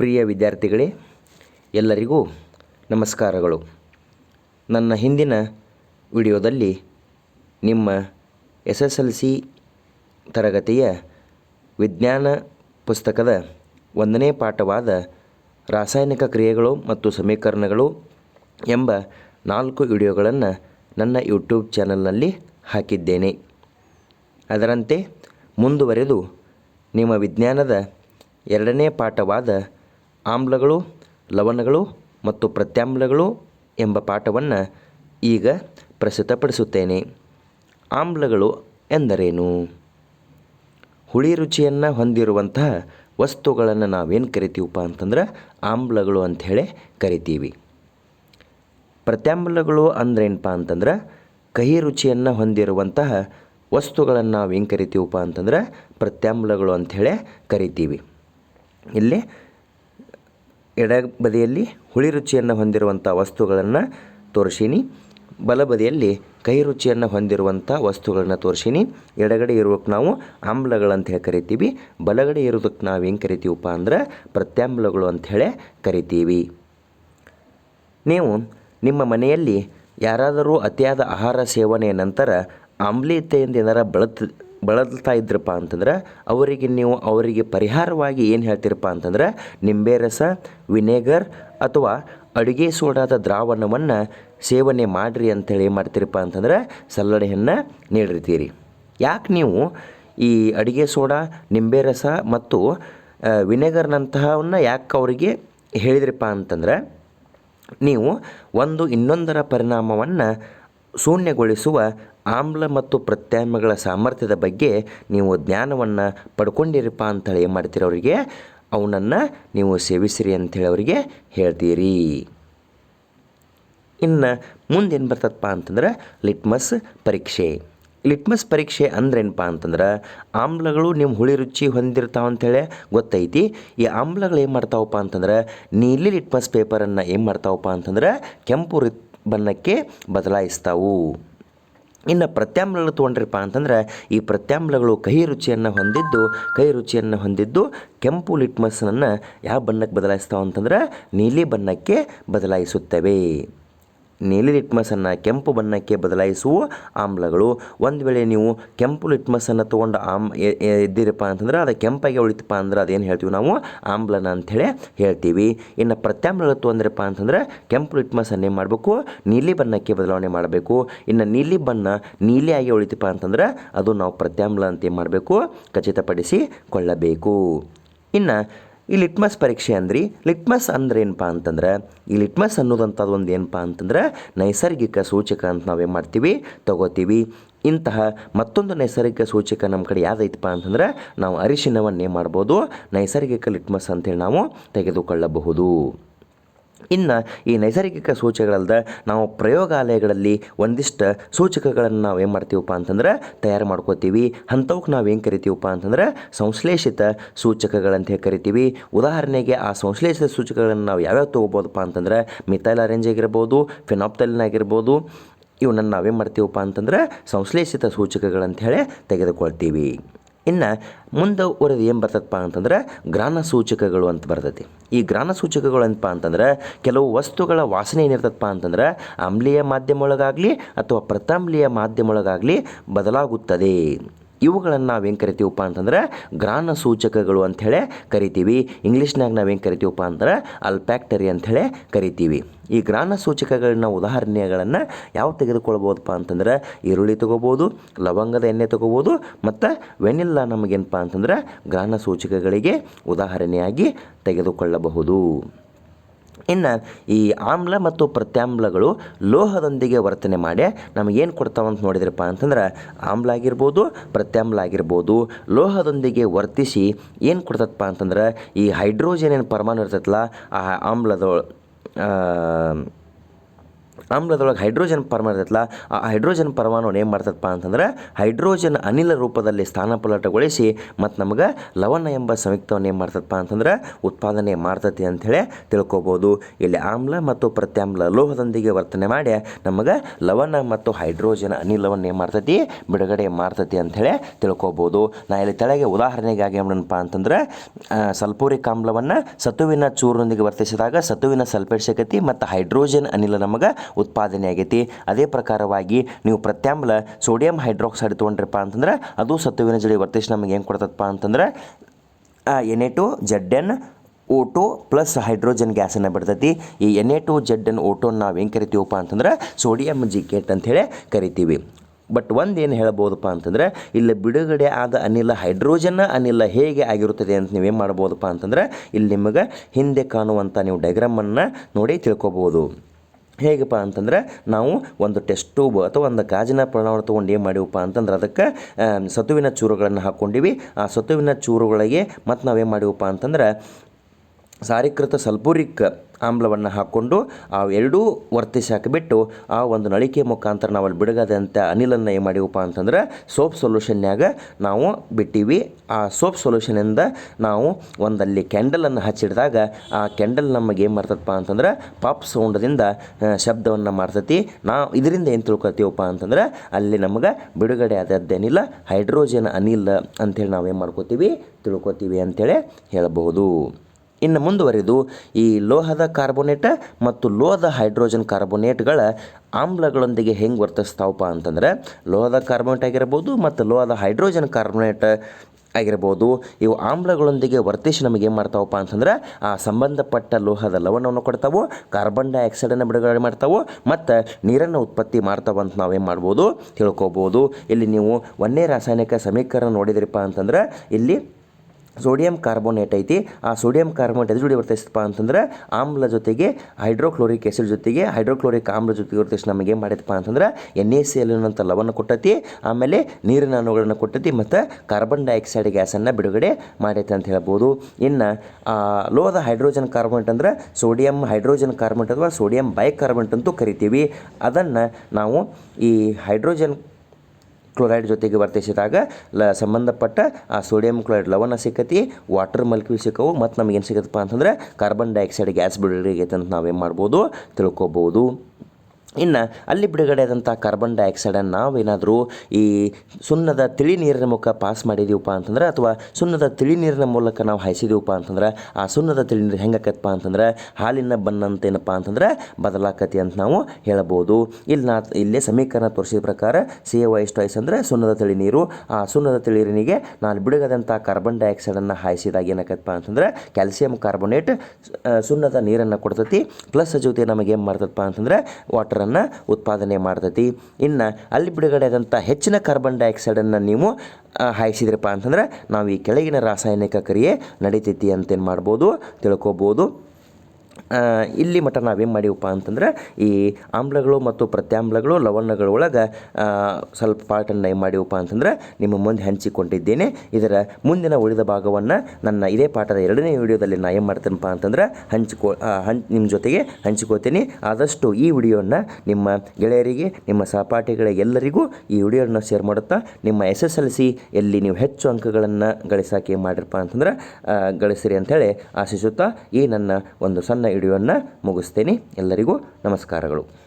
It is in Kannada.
ಪ್ರಿಯ ವಿದ್ಯಾರ್ಥಿಗಳೇ, ಎಲ್ಲರಿಗೂ ನಮಸ್ಕಾರಗಳು. ನನ್ನ ಹಿಂದಿನ ವಿಡಿಯೋದಲ್ಲಿ ನಿಮ್ಮ ಎಸ್ ಎಸ್ ಎಲ್ ಸಿ ತರಗತಿಯ ವಿಜ್ಞಾನ ಪುಸ್ತಕದ ಒಂದನೇ ಪಾಠವಾದ ರಾಸಾಯನಿಕ ಕ್ರಿಯೆಗಳು ಮತ್ತು ಸಮೀಕರಣಗಳು ಎಂಬ ನಾಲ್ಕು ವಿಡಿಯೋಗಳನ್ನು ನನ್ನ ಯೂಟ್ಯೂಬ್ ಚಾನಲ್ನಲ್ಲಿ ಹಾಕಿದ್ದೇನೆ. ಅದರಂತೆ ಮುಂದುವರೆದು ನಿಮ್ಮ ವಿಜ್ಞಾನದ ಎರಡನೇ ಪಾಠವಾದ ಆಮ್ಲಗಳು, ಲವಣಗಳು ಮತ್ತು ಪ್ರತ್ಯಾಮ್ಲಗಳು ಎಂಬ ಪಾಠವನ್ನು ಈಗ ಪ್ರಸ್ತುತಪಡಿಸುತ್ತೇನೆ. ಆಮ್ಲಗಳು ಎಂದರೇನು? ಹುಳಿ ರುಚಿಯನ್ನು ಹೊಂದಿರುವಂತಹ ವಸ್ತುಗಳನ್ನು ನಾವೇನು ಕರಿತೀವಪ್ಪ ಅಂತಂದ್ರೆ ಆಮ್ಲಗಳು ಅಂಥೇಳಿ ಕರಿತೀವಿ. ಪ್ರತ್ಯಾಮ್ಲಗಳು ಅಂದ್ರೇನಪ್ಪ ಅಂತಂದ್ರೆ ಕಹಿ ರುಚಿಯನ್ನು ಹೊಂದಿರುವಂತಹ ವಸ್ತುಗಳನ್ನು ನಾವು ಹೆಂಗೆ ಕರಿತೀವಪ್ಪ ಅಂತಂದ್ರೆ ಪ್ರತ್ಯಾಮ್ಲಗಳು ಅಂಥೇಳಿ ಕರಿತೀವಿ. ಇಲ್ಲಿ ಎಡಬದಿಯಲ್ಲಿ ಹುಳಿ ರುಚಿಯನ್ನು ಹೊಂದಿರುವಂಥ ವಸ್ತುಗಳನ್ನು ತೋರಿಸೀನಿ. ಬಲಬದಿಯಲ್ಲಿ ಕೈ ರುಚಿಯನ್ನು ಹೊಂದಿರುವಂಥ ವಸ್ತುಗಳನ್ನ ತೋರಿಸೀನಿ. ಎಡಗಡೆ ಇರೋಕ್ಕೆ ನಾವು ಆಮ್ಲಗಳಂತ ಹೇಳಿ ಕರಿತೀವಿ. ಬಲಗಡೆ ಇರೋದಕ್ಕೆ ನಾವು ಏನು ಕರಿತೀವಪ್ಪ ಅಂದ್ರೆ ಪ್ರತ್ಯಾಮ್ಲಗಳು ಅಂಥೇಳಿ ಕರಿತೀವಿ. ನೀವು ನಿಮ್ಮ ಮನೆಯಲ್ಲಿ ಯಾರಾದರೂ ಅತಿಯಾದ ಆಹಾರ ಸೇವನೆಯ ನಂತರ ಆಮ್ಲೀಯತೆಯಿಂದ ಏನಾರ ಬಳತ್ ಬಳಲ್ತಾ ಇದ್ರಪ್ಪ ಅಂತಂದ್ರೆ ಅವರಿಗೆ ನೀವು ಅವರಿಗೆ ಪರಿಹಾರವಾಗಿ ಏನು ಹೇಳ್ತೀರಪ್ಪ ಅಂತಂದ್ರೆ ನಿಂಬೆ ರಸ, ವಿನೆಗರ್ ಅಥವಾ ಅಡುಗೆ ಸೋಡಾದ ದ್ರಾವಣವನ್ನು ಸೇವನೆ ಮಾಡಿರಿ ಅಂತೇಳಿ ಏನು ಮಾಡ್ತೀರಪ್ಪ ಅಂತಂದ್ರೆ ಸಲ್ಲಡೆಯನ್ನು ನೀಡಿರ್ತೀರಿ. ಯಾಕೆ ನೀವು ಈ ಅಡುಗೆ ಸೋಡಾ, ನಿಂಬೆ ರಸ ಮತ್ತು ವಿನೆಗರ್ನಂತಹವನ್ನು ಯಾಕೆ ಅವರಿಗೆ ಹೇಳಿದ್ರಪ್ಪ ಅಂತಂದ್ರೆ ನೀವು ಒಂದು ಇನ್ನೊಂದರ ಪರಿಣಾಮವನ್ನು ಶೂನ್ಯಗೊಳಿಸುವ ಆಮ್ಲ ಮತ್ತು ಪ್ರತ್ಯಾಮ್ಲಗಳ ಸಾಮರ್ಥ್ಯದ ಬಗ್ಗೆ ನೀವು ಜ್ಞಾನವನ್ನು ಪಡ್ಕೊಂಡಿರಪ್ಪ ಅಂತೇಳಿ ಏನು ಮಾಡ್ತೀರಿ ಅವರಿಗೆ? ಅವನನ್ನು ನೀವು ಸೇವಿಸಿರಿ ಅಂಥೇಳಿ ಅವರಿಗೆ ಹೇಳ್ತೀರಿ. ಇನ್ನು ಮುಂದೇನು ಬರ್ತದಪ್ಪ ಅಂತಂದ್ರೆ ಲಿಟ್ಮಸ್ ಪರೀಕ್ಷೆ. ಲಿಟ್ಮಸ್ ಪರೀಕ್ಷೆ ಅಂದ್ರೇನಪ್ಪ ಅಂತಂದ್ರೆ ಆಮ್ಲಗಳು ನಿಮ್ಮ ಹುಳಿ ರುಚಿ ಹೊಂದಿರ್ತಾವ ಅಂಥೇಳಿ ಗೊತ್ತೈತಿ. ಈ ಆಮ್ಲಗಳು ಏನು ಮಾಡ್ತಾವಪ್ಪ ಅಂತಂದ್ರೆ ನೀಲಿ ಲಿಟ್ಮಸ್ ಪೇಪರನ್ನು ಏನು ಮಾಡ್ತಾವಪ್ಪ ಅಂತಂದ್ರೆ ಕೆಂಪು ಬಣ್ಣಕ್ಕೆ ಬದಲಾಯಿಸ್ತಾವು. ಇನ್ನು ಪ್ರತ್ಯಾಮ್ಲಗಳು ತೊಗೊಂಡ್ರಪ್ಪ ಅಂತಂದ್ರೆ ಈ ಪ್ರತ್ಯಾಮ್ಲಗಳು ಕಹಿ ರುಚಿಯನ್ನು ಹೊಂದಿದ್ದು, ಕಹಿ ರುಚಿಯನ್ನು ಹೊಂದಿದ್ದು ಕೆಂಪು ಲಿಟ್ಮಸ್ನನ್ನು ಯಾವ ಬಣ್ಣಕ್ಕೆ ಬದಲಾಯಿಸ್ತಾವೆ ಅಂತಂದ್ರೆ ನೀಲಿ ಬಣ್ಣಕ್ಕೆ ಬದಲಾಯಿಸುತ್ತವೆ. ನೀಲಿ ಲಿಟ್ಮಸನ್ನು ಕೆಂಪು ಬಣ್ಣಕ್ಕೆ ಬದಲಾಯಿಸುವ ಆಮ್ಲಗಳು. ಒಂದು ವೇಳೆ ನೀವು ಕೆಂಪು ಲಿಟ್ಮಸನ್ನು ತೊಗೊಂಡು ಆಮ್ ಇದ್ದೀರಪ್ಪ ಅಂತಂದ್ರೆ ಅದು ಕೆಂಪಾಗಿ ಉಳಿತಪ್ಪ ಅಂದ್ರೆ ಅದೇನು ಹೇಳ್ತೀವಿ ನಾವು? ಆಮ್ಲನ ಅಂಥೇಳಿ ಹೇಳ್ತೀವಿ. ಇನ್ನು ಪ್ರತ್ಯಾಮ್ಲತ್ವ ಅಂದ್ರಪ್ಪ ಅಂತಂದ್ರೆ ಕೆಂಪು ಲಿಟ್ಮಸನ್ನು ಏನು ಮಾಡಬೇಕು? ನೀಲಿ ಬಣ್ಣಕ್ಕೆ ಬದಲಾವಣೆ ಮಾಡಬೇಕು. ಇನ್ನು ನೀಲಿ ಬಣ್ಣ ನೀಲಿಯಾಗಿ ಉಳಿತಪ್ಪ ಅಂತಂದ್ರೆ ಅದು ನಾವು ಪ್ರತ್ಯಾಮ್ಲ ಅಂತ ಏನು ಮಾಡಬೇಕು? ಖಚಿತಪಡಿಸಿಕೊಳ್ಳಬೇಕು. ಇನ್ನು ಈ ಲಿಟ್ಮಸ್ ಪರೀಕ್ಷೆ ಅಂದ್ರಿ. ಲಿಟ್ಮಸ್ ಅಂದ್ರೆ ಏನಪ್ಪ ಅಂತಂದ್ರೆ, ಈ ಲಿಟ್ಮಸ್ ಅನ್ನೋದಂಥದ್ದು ಒಂದು ಏನಪ್ಪ ಅಂತಂದ್ರೆ, ನೈಸರ್ಗಿಕ ಸೂಚಕ ಅಂತ ನಾವೇನು ಮಾಡ್ತೀವಿ? ತಗೋತೀವಿ. ಇಂತಹ ಮತ್ತೊಂದು ನೈಸರ್ಗಿಕ ಸೂಚಕ ನಮ್ಮ ಕಡೆ ಯಾವುದೈತಪ್ಪ ಅಂತಂದ್ರೆ, ನಾವು ಅರಿಶಿನವನ್ನೇ ಮಾಡ್ಬೋದು. ನೈಸರ್ಗಿಕ ಲಿಟ್ಮಸ್ ಅಂತೇಳಿ ನಾವು ತೆಗೆದುಕೊಳ್ಳಬಹುದು. ಇನ್ನು ಈ ನೈಸರ್ಗಿಕ ಸೂಚಕಗಳಲ್ದ ನಾವು ಪ್ರಯೋಗಾಲಯಗಳಲ್ಲಿ ಒಂದಿಷ್ಟು ಸೂಚಕಗಳನ್ನು ನಾವು ಏನು ಮಾಡ್ತೀವಪ್ಪ ಅಂತಂದ್ರೆ ತಯಾರು ಮಾಡ್ಕೋತೀವಿ. ಅಂಥವಕ್ಕೆ ನಾವು ಏನು ಕರಿತೀವಪ್ಪ ಅಂತಂದ್ರೆ ಸಂಶ್ಲೇಷಿತ ಸೂಚಕಗಳಂತ ಕರಿತೀವಿ. ಉದಾಹರಣೆಗೆ ಆ ಸಂಶ್ಲೇಷಿತ ಸೂಚಕಗಳನ್ನು ನಾವು ಯಾವ್ಯಾವ ತೊಗೋಬೋದಪ್ಪ ಅಂತಂದ್ರೆ ಮಿಥೈಲ್ ಅರೇಂಜ್ ಆಗಿರ್ಬೋದು ಫಿನಾಪ್ತಲಿನ್ ಆಗಿರ್ಬೋದು, ಇವನನ್ನು ನಾವೇನು ಮಾಡ್ತೀವಪ್ಪ ಅಂತಂದ್ರೆ ಸಂಶ್ಲೇಷಿತ ಸೂಚಕಗಳಂತ ಹೇಳಿ ತೆಗೆದುಕೊಳ್ತೀವಿ. ಇನ್ನು ಮುಂದೆ ವರದಿ ಏನು ಬರ್ತದಪ್ಪ ಅಂತಂದ್ರೆ ಗ್ರಾನ ಸೂಚಕಗಳು ಅಂತ ಬರ್ತೈತಿ. ಈ ಗ್ರಾನ ಸೂಚಕಗಳು ಏನಪ್ಪ ಅಂತಂದ್ರೆ ಕೆಲವು ವಸ್ತುಗಳ ವಾಸನೆ ಏನಿರ್ತದಪ್ಪ ಅಂತಂದ್ರೆ ಆಮ್ಲೀಯ ಮಾಧ್ಯಮ ಒಳಗಾಗಲಿ ಅಥವಾ ಪ್ರತಾಮ್ಲೀಯ ಮಾಧ್ಯಮ ಒಳಗಾಗಲಿ ಬದಲಾಗುತ್ತದೆ. ಇವುಗಳನ್ನು ನಾವೇನು ಕರಿತೀವಪ್ಪ ಅಂತಂದ್ರೆ ಗ್ರಾನ ಸೂಚಕಗಳು ಅಂಥೇಳಿ ಕರಿತೀವಿ. ಇಂಗ್ಲೀಷ್ನಾಗ ನಾವೇನು ಕರಿತೀವಪ್ಪ ಅಂದ್ರೆ ಅಲ್ಪ್ಯಾಕ್ಟರಿ ಅಂಥೇಳಿ ಕರಿತೀವಿ. ಈ ಗ್ರಾನ ಸೂಚಕಗಳನ್ನ ಉದಾಹರಣೆಗಳನ್ನು ಯಾವ ತೆಗೆದುಕೊಳ್ಬೋದಪ್ಪ ಅಂತಂದ್ರೆ ಈರುಳ್ಳಿ ತೊಗೋಬೋದು, ಲವಂಗದ ಎಣ್ಣೆ ತೊಗೋಬೋದು, ಮತ್ತು ವೆನಿಲ್ಲಾ ನಮಗೇನಪ್ಪ ಅಂತಂದ್ರೆ ಗ್ರಾನ ಸೂಚಕಗಳಿಗೆ ಉದಾಹರಣೆಯಾಗಿ ತೆಗೆದುಕೊಳ್ಳಬಹುದು. ಇನ್ನು ಈ ಆಮ್ಲ ಮತ್ತು ಪ್ರತ್ಯಾಮ್ಲಗಳು ಲೋಹದೊಂದಿಗೆ ವರ್ತನೆ ಮಾಡಿ ನಮಗೇನು ಕೊಡ್ತಾವಂತ ನೋಡಿದ್ರಪ್ಪ ಅಂತಂದ್ರೆ ಆಮ್ಲ ಆಗಿರ್ಬೋದು, ಪ್ರತ್ಯಾಮ್ಲ ಆಗಿರ್ಬೋದು, ಲೋಹದೊಂದಿಗೆ ವರ್ತಿಸಿ ಏನು ಕೊಡ್ತದಪ್ಪ ಅಂತಂದ್ರೆ ಈ ಹೈಡ್ರೋಜನ್ ಏನು ಪರಮಾಣು ಇರ್ತೈತಲ್ಲ, ಆ ಆಮ್ಲದ ಆಮ್ಲದೊಳಗೆ ಹೈಡ್ರೋಜನ್ ಪರಮಾಣು ಇರ್ತೈತಲ್ಲ, ಆ ಹೈಡ್ರೋಜನ್ ಪರಮಾಣು ಏನು ಮಾಡ್ತದಪ್ಪ ಅಂತಂದ್ರೆ ಹೈಡ್ರೋಜನ್ ಅನಿಲ ರೂಪದಲ್ಲಿ ಸ್ಥಾನಪಲ್ಲಟಗೊಳಿಸಿ ಮತ್ತು ನಮಗೆ ಲವಣ ಎಂಬ ಸಂಯುಕ್ತವನ್ನು ಏನು ಮಾಡ್ತದಪ್ಪ ಅಂತಂದ್ರೆ ಉತ್ಪಾದನೆ ಮಾಡ್ತತಿ ಅಂಥೇಳಿ ತಿಳ್ಕೊಬೋದು. ಇಲ್ಲಿ ಆಮ್ಲ ಮತ್ತು ಪ್ರತ್ಯಾಮ್ಲ ಲೋಹದೊಂದಿಗೆ ವರ್ತನೆ ಮಾಡಿ ನಮಗೆ ಲವಣ ಮತ್ತು ಹೈಡ್ರೋಜನ್ ಅನಿಲವನ್ನು ಏನು ಮಾಡ್ತತಿ, ಬಿಡುಗಡೆ ಮಾಡ್ತತಿ ಅಂಥೇಳಿ ತಿಳ್ಕೊಬೋದು. ನಾ ಇಲ್ಲಿ ತೆಳಗೆ ಉದಾಹರಣೆಗಾಗಿ ಏನಪ್ಪ ಅಂತಂದ್ರೆ ಸಲ್ಫೂರಿಕ್ ಆಮ್ಲವನ್ನು ಸತುವಿನ ಚೂರಿನೊಂದಿಗೆ ವರ್ತಿಸಿದಾಗ ಸತುವಿನ ಸಲ್ಫೇಟ್ ಸಿಗತಿ ಮತ್ತು ಹೈಡ್ರೋಜನ್ ಅನಿಲ ನಮಗೆ ಉತ್ಪಾದನೆ ಆಗೈತಿ. ಅದೇ ಪ್ರಕಾರವಾಗಿ ನೀವು ಪ್ರತ್ಯಾಮ್ಲ ಸೋಡಿಯಂ ಹೈಡ್ರಾಕ್ಸೈಡ್ ತೊಗೊಂಡ್ರಪ್ಪ ಅಂತಂದ್ರೆ ಅದು ಸತ್ವವಿನ ಜಡಿ ವರ್ತಿಸಿ ನಮಗೆ ಏನು ಕೊಡ್ತದಪ್ಪ ಅಂತಂದ್ರೆ N A two Z N O two plus hydrogen ಗ್ಯಾಸನ್ನು ಬಿಡ್ತೈತಿ. ಈ N A two Z N ಓಟೋನ ನಾವು ಏನು ಕರಿತೀವಪ್ಪ ಅಂತಂದ್ರೆ ಸೋಡಿಯಂ ಜಿಕೇಟ್ ಅಂಥೇಳಿ ಕರಿತೀವಿ. ಬಟ್ ಒಂದು ಏನು ಹೇಳ್ಬೋದಪ್ಪ ಅಂತಂದ್ರೆ, ಇಲ್ಲಿ ಬಿಡುಗಡೆ ಆದ ಅನಿಲ ಹೈಡ್ರೋಜನ್ ಅನಿಲ ಹೇಗೆ ಆಗಿರುತ್ತದೆ ಅಂತ ನೀವೇನು ಮಾಡ್ಬೋದಪ್ಪ ಅಂತಂದ್ರೆ, ಇಲ್ಲಿ ನಿಮಗೆ ಹಿಂದೆ ಕಾಣುವಂಥ ನೀವು ಡೈಗ್ರಾಮನ್ನು ನೋಡಿ ತಿಳ್ಕೊಬೋದು. ಹೇಗಪ್ಪ ಅಂತಂದ್ರೆ ನಾವು ಒಂದು ಟೆಸ್ಟ್ ಟ್ಯೂಬ್ ಅಥವಾ ಒಂದು ಗಾಜಿನ ಪ್ರಮಾಣ ತೊಗೊಂಡು ಏನು ಮಾಡೀವಪ್ಪ ಅಂತಂದ್ರೆ ಅದಕ್ಕೆ ಸತುವಿನ ಚೂರುಗಳನ್ನು ಹಾಕ್ಕೊಂಡಿವಿ ಆ ಸತುವಿನ ಚೂರುಗಳಿಗೆ ಮತ್ತು ನಾವೇನು ಮಾಡೀವಪ್ಪ ಅಂತಂದ್ರೆ ಸಾರೀಕೃತ ಸಲ್ಪೂರಿಕ್ ಆಮ್ಲವನ್ನು ಹಾಕ್ಕೊಂಡು ಆ ಎರಡೂ ವರ್ತಿಸಿ ಹಾಕಿಬಿಟ್ಟು ಆ ಒಂದು ನಳಿಕೆ ಮುಖಾಂತರ ನಾವು ಅಲ್ಲಿ ಬಿಡುಗದಂಥ ಅನಿಲನ್ನು ಏನು ಮಾಡಿವಪ್ಪ ಅಂತಂದ್ರೆ ಸೋಪ್ ಸೊಲ್ಯೂಷನ್ಯಾಗ ನಾವು ಬಿಟ್ಟಿವಿ. ಆ ಸೋಪ್ ಸೊಲ್ಯೂಷನಿಂದ ನಾವು ಒಂದಲ್ಲಿ ಕ್ಯಾಂಡಲನ್ನು ಹಚ್ಚಿಡಿದಾಗ ಆ ಕ್ಯಾಂಡಲ್ ನಮಗೆ ಏನು ಮಾಡ್ತದಪ್ಪ ಅಂತಂದ್ರೆ ಪಾಪ್ ಸೌಂಡದಿಂದ ಶಬ್ದವನ್ನು ಮಾಡ್ತತಿ. ನಾವು ಇದರಿಂದ ಏನು ತಿಳ್ಕೊತೀವಪ್ಪ ಅಂತಂದ್ರೆ ಅಲ್ಲಿ ನಮಗೆ ಬಿಡುಗಡೆ ಆದದ್ದೇನಿಲ್ಲ, ಹೈಡ್ರೋಜನ್ ಅನಿಲ ಅಂಥೇಳಿ ಏನು ಮಾಡ್ಕೋತೀವಿ, ತಿಳ್ಕೊತೀವಿ ಅಂಥೇಳಿ ಹೇಳಬಹುದು. ಇನ್ನು ಮುಂದುವರೆದು ಈ ಲೋಹದ ಕಾರ್ಬೋನೇಟ್ ಮತ್ತು ಲೋಹದ ಹೈಡ್ರೋಜನ್ ಕಾರ್ಬೋನೇಟ್ಗಳ ಆಮ್ಲಗಳೊಂದಿಗೆ ಹೆಂಗೆ ವರ್ತಿಸ್ತಾವಪ್ಪ ಅಂತಂದ್ರೆ ಲೋಹದ ಕಾರ್ಬೋನೇಟ್ ಆಗಿರ್ಬೋದು ಮತ್ತು ಲೋಹದ ಹೈಡ್ರೋಜನ್ ಕಾರ್ಬೋನೇಟ್ ಆಗಿರ್ಬೋದು, ಇವು ಆಮ್ಲಗಳೊಂದಿಗೆ ವರ್ತಿಸಿ ನಮಗೆ ಏನು ಮಾಡ್ತಾವಪ್ಪ ಅಂತಂದ್ರೆ ಆ ಸಂಬಂಧಪಟ್ಟ ಲೋಹದ ಲವಣವನ್ನು ಕೊಡ್ತಾವು ಕಾರ್ಬನ್ ಡೈಆಕ್ಸೈಡನ್ನು ಬಿಡುಗಡೆ ಮಾಡ್ತಾವು, ಮತ್ತು ನೀರನ್ನು ಉತ್ಪತ್ತಿ ಮಾಡ್ತಾವೆ ಅಂತ ನಾವೇನು ಮಾಡ್ಬೋದು ತಿಳ್ಕೊಬೋದು. ಇಲ್ಲಿ ನೀವು ಒಂದೇ ರಾಸಾಯನಿಕ ಸಮೀಕರಣ ನೋಡಿದ್ರಿಪ್ಪ ಅಂತಂದ್ರೆ ಇಲ್ಲಿ ಸೋಡಿಯಂ ಕಾರ್ಬೋನೇಟ್ ಐತಿ. ಆ ಸೋಡಿಯಂ ಕಾರ್ಬೋನೇಟ್ ಎದ್ರ ಜೋಡಿ ವರ್ತಿಸ್ತಪ್ಪ ಅಂತಂದ್ರೆ ಆಮ್ಲ ಜೊತೆಗೆ ಹೈಡ್ರೋಕ್ಲೋರಿಕ್ ಆಸಿಡ್ ಜೊತೆಗೆ ಹೈಡ್ರೋಕ್ಲೋರಿಕ್ ಆಮ್ಲ ಜೊತೆಗೆ ವರ್ತಿಸಿ ನಮಗೆ ಏನು ಮಾಡೈತಪ್ಪ ಅಂತಂದ್ರೆ ಎನ್ ಎ ಸಿ ಎಲ್ ಅಂತ ಲವನ್ನು ಕೊಟ್ಟತಿ. ಆಮೇಲೆ ನೀರಿನ ಅಣುಗಳನ್ನು ಕೊಟ್ಟತಿ ಮತ್ತು ಕಾರ್ಬನ್ ಡೈಆಕ್ಸೈಡ್ ಗ್ಯಾಸನ್ನು ಬಿಡುಗಡೆ ಮಾಡೈತೆ ಅಂತ ಹೇಳ್ಬೋದು. ಇನ್ನು ಲೋಹದ ಹೈಡ್ರೋಜನ್ ಕಾರ್ಬೋನೇಟ್ ಅಂದ್ರೆ ಸೋಡಿಯಂ ಹೈಡ್ರೋಜನ್ ಕಾರ್ಬೋನೇಟ್ ಅಥವಾ ಸೋಡಿಯಂ ಬೈಕಾರ್ಬೋನೇಟ್ ಅಂತೂ ಕರಿತೀವಿ. ಅದನ್ನು ನಾವು ಈ ಹೈಡ್ರೋಜನ್ ಕ್ಲೋರೈಡ್ ಜೊತೆಗೆ ವರ್ತಿಸಿದಾಗ ಲ ಸಂಬಂಧಪಟ್ಟ, ಆ ಸೋಡಿಯಂ ಕ್ಲೋರೈಡ್ ಲವಣ ಸಿಕ್ಕತಿ, ವಾಟರ್ ಮಲ್ಕಿ ಸಿಕ್ಕವು, ಮತ್ತು ನಮಗೇನು ಸಿಗತ್ತಪ್ಪ ಅಂತಂದ್ರೆ, ಕಾರ್ಬನ್ ಡೈಆಕ್ಸೈಡ್ ಗ್ಯಾಸ್ ಆಗೈತೆ ಅಂತ ನಾವೇನು ಮಾಡ್ಬೋದು ತಿಳ್ಕೊಬೋದು. ಇನ್ನು ಅಲ್ಲಿ ಬಿಡುಗಡೆ ಆದಂಥ ಕಾರ್ಬನ್ ಡೈಆಕ್ಸೈಡನ್ನು ನಾವೇನಾದರೂ ಈ ಸುಣ್ಣದ ತಿಳಿ ನೀರಿನ ಮುಖ ಪಾಸ್ ಮಾಡಿದೀವಪ್ಪ ಅಂತಂದ್ರೆ ಅಥವಾ ಸುಣ್ಣದ ತಿಳಿ ನೀರಿನ ಮೂಲಕ ನಾವು ಹಾಯಿಸಿದೀವಪ್ಪ ಅಂತಂದ್ರೆ, ಆ ಸುಣ್ಣದ ತಿಳಿ ನೀರು ಹೆಂಗಾಕತ್ತಪ್ಪ ಅಂತಂದ್ರೆ, ಹಾಲಿನ ಬಣ್ಣಂತ ಏನಪ್ಪ ಅಂತಂದ್ರೆ ಬದಲಾಕತಿ ಅಂತ ನಾವು ಹೇಳ್ಬೋದು ಇಲ್ಲಿ ನಾ ಇಲ್ಲೇ ಸಮೀಕರಣ ತೋರಿಸಿದ ಪ್ರಕಾರ ಸಿ ಎ ಎಷ್ಟು ಐಸ್ ಅಂದರೆ ಸುಣ್ಣದ ತಿಳಿ ನೀರು ಆ ಸುಣ್ಣದ ತಿಳಿ ನೀರಿಗೆ ನಾನು ಬಿಡುಗದಂಥ ಕಾರ್ಬನ್ ಡೈಆಕ್ಸೈಡನ್ನು ಹಾಯಿಸಿದಾಗ ಏನಾಕತ್ತಪ್ಪ ಅಂತಂದ್ರೆ ಕ್ಯಾಲ್ಸಿಯಂ ಕಾರ್ಬೋನೇಟ್ ಸುಣ್ಣದ ನೀರನ್ನು ಕೊಡ್ತತಿ ಪ್ಲಸ್ ಜೊತೆ ನಮಗೆ ಏನು ಮಾಡ್ತದಪ್ಪ ಅಂತಂದ್ರೆ ವಾಟರನ್ನು ಉತ್ಪಾದನೆ ಮಾಡ್ತೈತಿ. ಇನ್ನು ಅಲ್ಲಿ ಬಿಡುಗಡೆ ಆದಂಥ ಹೆಚ್ಚಿನ ಕಾರ್ಬನ್ ಡೈಆಕ್ಸೈಡನ್ನು ನೀವು ಹಾಯಿಸಿದ್ರಪ್ಪ ಅಂತಂದ್ರೆ ನಾವು ಈ ಕೆಳಗಿನ ರಾಸಾಯನಿಕ ಕ್ರಿಯೆ ನಡಿತೈತಿ ಅಂತೇನು ಮಾಡ್ಬೋದು, ತಿಳ್ಕೊಬೋದು. ಇಲ್ಲಿ ಮಟ್ಟ ನಾವೇನು ಮಾಡೀವಪ್ಪ ಅಂತಂದ್ರೆ ಈ ಆಮ್ಲಗಳು ಮತ್ತು ಪ್ರತ್ಯಾಮ್ಲಗಳು, ಲವಣಗಳ ಒಳಗೆ ಸ್ವಲ್ಪ ಪಾರ್ಟನ್ನು ಏನು ಮಾಡೀವಪ್ಪ ಅಂತಂದ್ರೆ ನಿಮ್ಮ ಮುಂದೆ ಹಂಚಿಕೊಂಡಿದ್ದೇನೆ. ಇದರ ಮುಂದಿನ ಉಳಿದ ಭಾಗವನ್ನು ನನ್ನ ಇದೇ ಪಾಠದ ಎರಡನೇ ವಿಡಿಯೋದಲ್ಲಿ ನಾನು ಏನು ಮಾಡ್ತೇನಪ್ಪ ಅಂತಂದ್ರೆ ಹಂಚಿಕೊ ಹಂಚ್ ನಿಮ್ಮ ಜೊತೆಗೆ ಹಂಚಿಕೋತೀನಿ. ಆದಷ್ಟು ಈ ವಿಡಿಯೋನ ನಿಮ್ಮ ಗೆಳೆಯರಿಗೆ, ನಿಮ್ಮ ಸಹಪಾಠಿಗಳಿಗೆಲ್ಲರಿಗೂ ಈ ವಿಡಿಯೋನ ಶೇರ್ ಮಾಡುತ್ತಾ, ನಿಮ್ಮ ಎಸ್ ಎಸ್ ಎಲ್ ಸಿ ಎಲ್ಲಿ ನೀವು ಹೆಚ್ಚು ಅಂಕಗಳನ್ನು ಗಳಿಸಾಕೆ ಮಾಡಿರಪ್ಪ ಅಂತಂದ್ರೆ ಗಳಿಸಿರಿ ಅಂಥೇಳಿ ಆಶಿಸುತ್ತಾ, ಈ ನನ್ನ ಒಂದು ಸಣ್ಣ ವಿಡಿಯೋವನ್ನು ಮುಗಿಸ್ತೇನೆ. ಎಲ್ಲರಿಗೂ ನಮಸ್ಕಾರಗಳು.